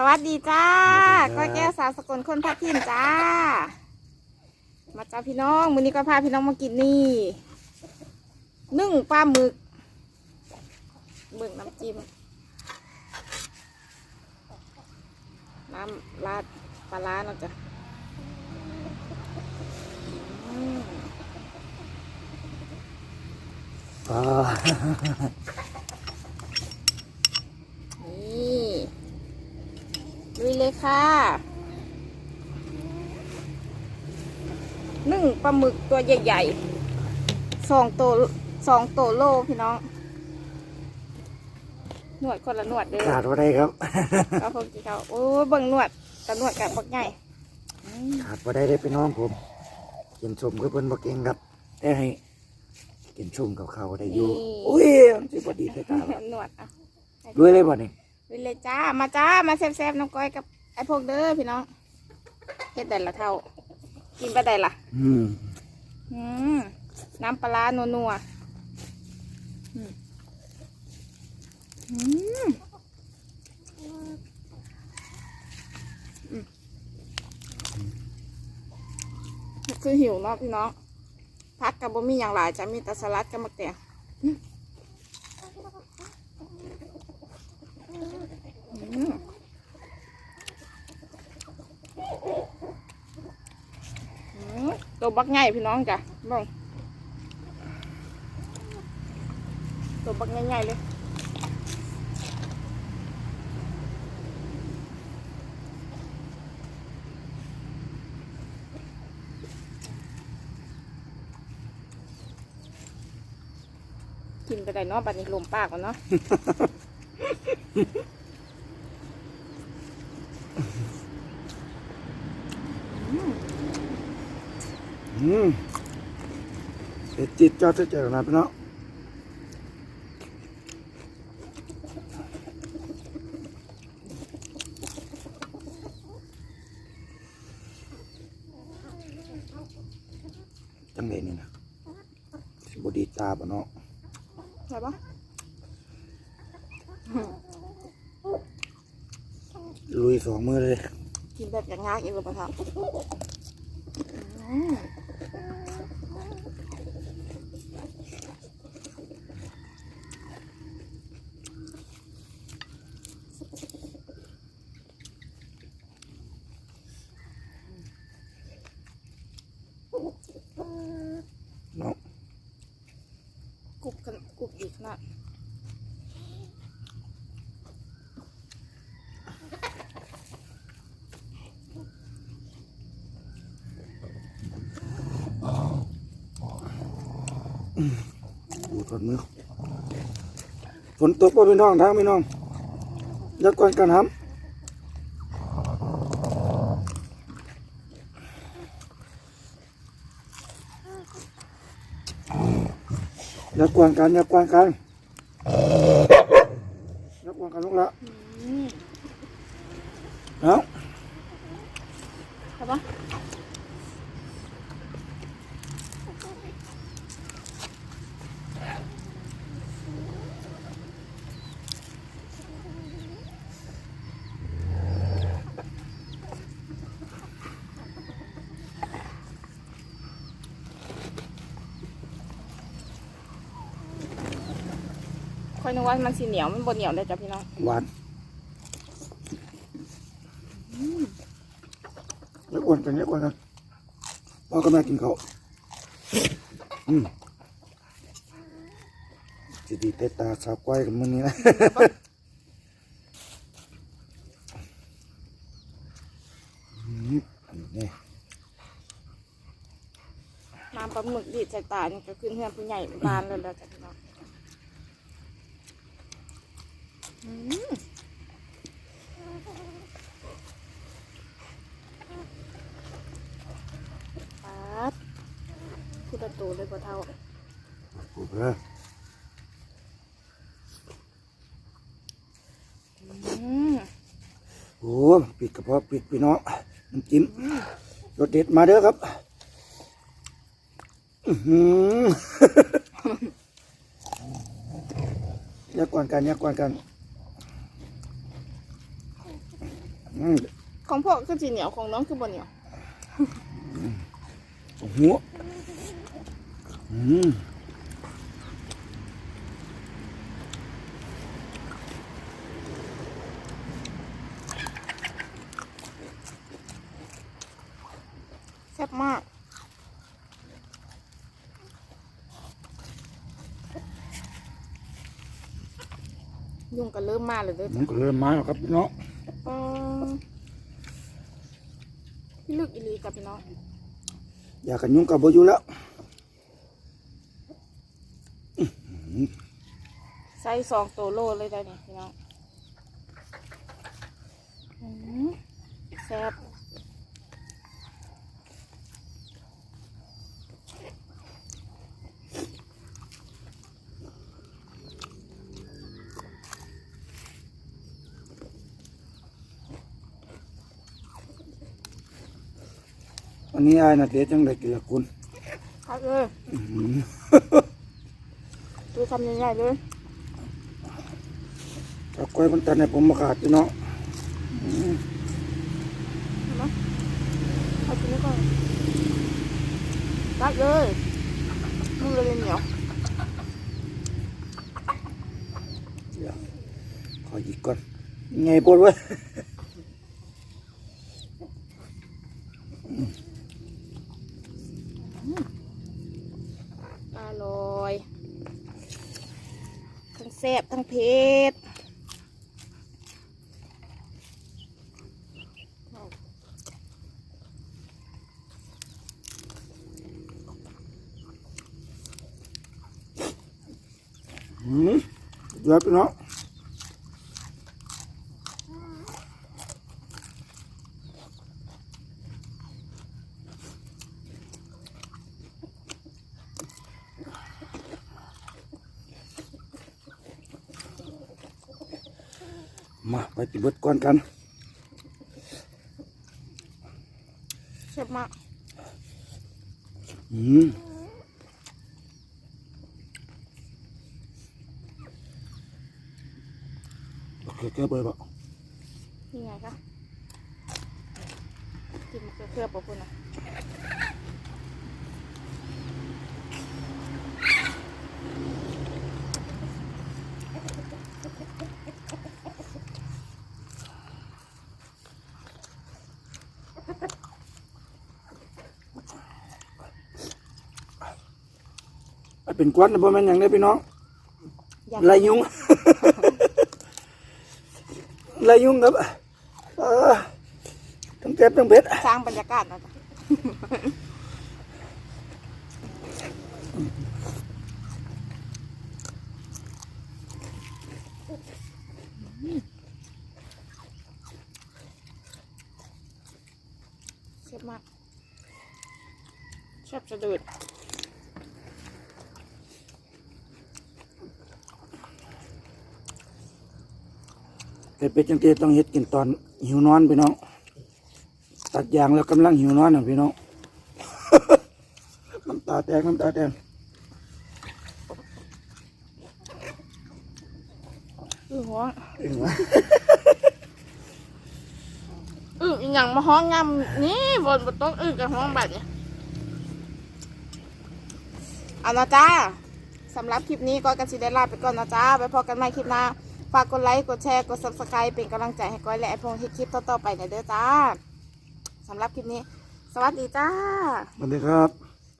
สวัสดีจ้าสวัก้สดีครับอยแก้วสาวสกลคนพัดทินจ้า มาจ้าพี่น้องมื้อนี้ก็พาพี่น้องมากินนี่นึ่งปลาหมึกหมึกน้ำจิ้มน้ำราดปลาร้าเนาะจ้ะอืมอ่า นี่ลุย เลยค่ะนึ่งปลาหมึกตัวใหญ่ๆสองตัวสองตัวโลพี่น้อง หนวดคนละหนวดเด้อขาดว่าได้ครับเอาพวกที่เขาโอ้ยเบิ่งหนวดกับหนวดกับบักใหญ่อืมขาดว่าได้ได้เป็นน้องผมกินชมก็เพิ่นบ่เก่งครับได้ให้กินชมกับเขาได้อยู่อุ้ยมันสิบ่ดีแต่ตาละหนวดอะด้วยเลยบ่นี่ ลุยเลยจ้า มาจ้า มาแซ่บๆน้องก้อยกับไอ้พวกเด้อพี่น้องเฮ็ดได้ละเท่า กินไปได้ละอืมอืมน้ำปลาร้านัวๆอืมอืมอืมคือหิวเนาะพี่น้องพักกับบ่มีอย่างหลายจะมีแต่สลัดกับมะเขืออืมอืมอืมตัว บักใหญ่พี่น้องจ้ะบ้งตัวบักใหญ่ๆเลยกินไปได้เนาะบัดนี้ลมปากก่อนเนาะ เอ็ดจิตจอดเจอนะพี่น้องจังเลยนี่นะสิบดีตาบ่เนาะใช่ปะลุยสองมือเลย กินแบบอย่างงากอีกหรือเปล่าครับอืมเนาะ กรุบกันกรุบอีกนะ ดูก่อนมือฝนตกป่ะพี่น้องทางพี่น้องยักก่อนกันครับยักก่อนกันยักก่อนกันยักก่อนกันลูกละอืมเนาะใช่ป อยนึกว่ามันสีเหนียวมันบนเหนียวเลยจ้ะพี่น้องหวานยักก่อนกันยักก่อนกันพ่อก็แม่กินข้าวอืมสิดีเตตาสาวก้อยกับมันนี่นะอืมอันนี้น้ำปลาหมึกดีดใส่ตานี่ก็ขึ้นเพื่อนผู้ใหญ่บานเลยแล้วจ้ะพี่น้องอืม ปัดพูดตัวเลยพอเท่าถูกแล้วอืมโอ้ปิดกระเพาะปิดพี่น้องน้ำจิ้มรสเด็ดมาเด้อครับอื้อหืออย่าก่อนกันอย่าก่อนกัน อืม ของพ่อคือสีเหนียวของน้องคือบนเหนียวหัวอืมแซ่บมากยุงก็เริ่มมาเลยเด้อมันก็เริ่มมาแล้วครับพี่น้องปอพี่ ลึกอีหลีกับพี่น้องอยากกันยุ่งกับโบอยู่แล้วใส่สองตัวโลเลยได้เนี่ยพี่น้องแซ่บ วันนี้อายนะเดี๋ยวจังได้กินละคุณครับเลยดูคำใหญ่ๆเลยถ้าก้อยมันตันให้ผมมาขาดพี่น้องเห็นไหมเอาชิ้นนี้ก่อนรัดเลยมึงเลยเหนียวเดี๋ยวขอหยิกก่อนไงปวดเว้ย อร่อย ทั้ง แซ่บทั้งเผ็ดอืมเดี๋ยวพี่น้อง มาไปกินเบิดก่อนกันแซ่บมากอืมโอเคแก้เบยบ่นี่ไงคะกินมะเขือเขือปะคุณนะ เป็นควันนะพ่อแม่นอย่างนี้พี่น้องอยากไรยุง ไรยุงครับเออทั้งเจ็บทั้งเผ็ดสร้างบรรยากาศหนะจ๊ะแซ่บมากแซ่บจะเดือด แต่เป็ดจังเตต้องเฮ็ดกินตอนหิวนอนพี่น้อง ตัดยางแล้วกำลังหิวนอนน่ะพี่น้อง น้ำตาแตกน้ำตาแตกอือหัวเองวะอึอีหยังมาห้องงำนี่บนบนโต๊ะอึกับห้องแบบนี้เอานะจ้าสำหรับคลิปนี้ก็กันสิได้ลาไปก่อนนะจ้าไปพอกันใหม่คลิปหน้า ฝากกดไลค์ กดแชร์ กด subscribe เป็นกำลังใจให้ก้อยและไอพงที่คลิปต่อๆไปหน่อยเด้อจ้าสำหรับคลิปนี้ สวัสดีจ้า สวัสดีครับ